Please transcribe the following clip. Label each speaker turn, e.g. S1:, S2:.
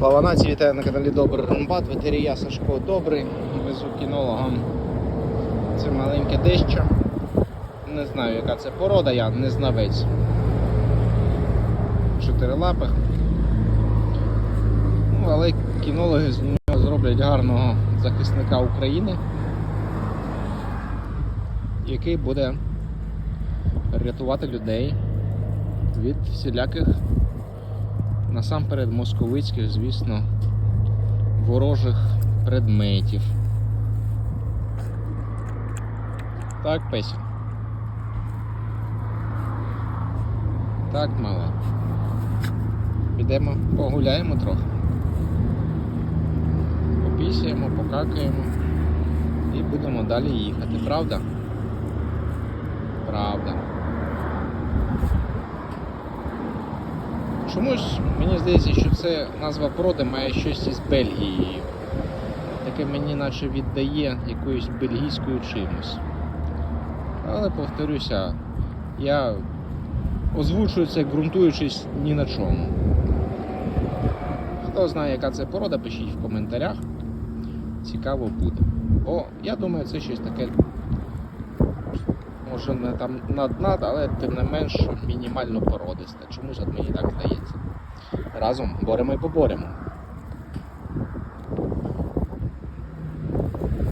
S1: Слава нації, вітаю на каналі Добрий Рембат, ветерія Сашко Добрий, везу кінологам це маленьке дещо. Не знаю, яка це порода, я не знавець. Чотирилапих. Ну, але кінологи з нього зроблять гарного захисника України, який буде рятувати людей від всіляких насамперед московицьких, звісно, ворожих предметів. Так, Песі. Так, мала. Підемо погуляємо трохи. Попісяємо, покакаємо і будемо далі їхати, правда? Правда. Чомусь мені здається, що це назва породи має щось із Бельгією. Таке мені наче віддає якоюсь бельгійською чимось. Але повторюся, я озвучую це ґрунтуючись ні на чому. Хто знає, яка це порода, пишіть в коментарях. Цікаво буде. Бо я думаю, це щось таке. Може не там над-над, але тим не менш мінімально породиста. Чомусь от мені так здається. Разом боремо і поборемо.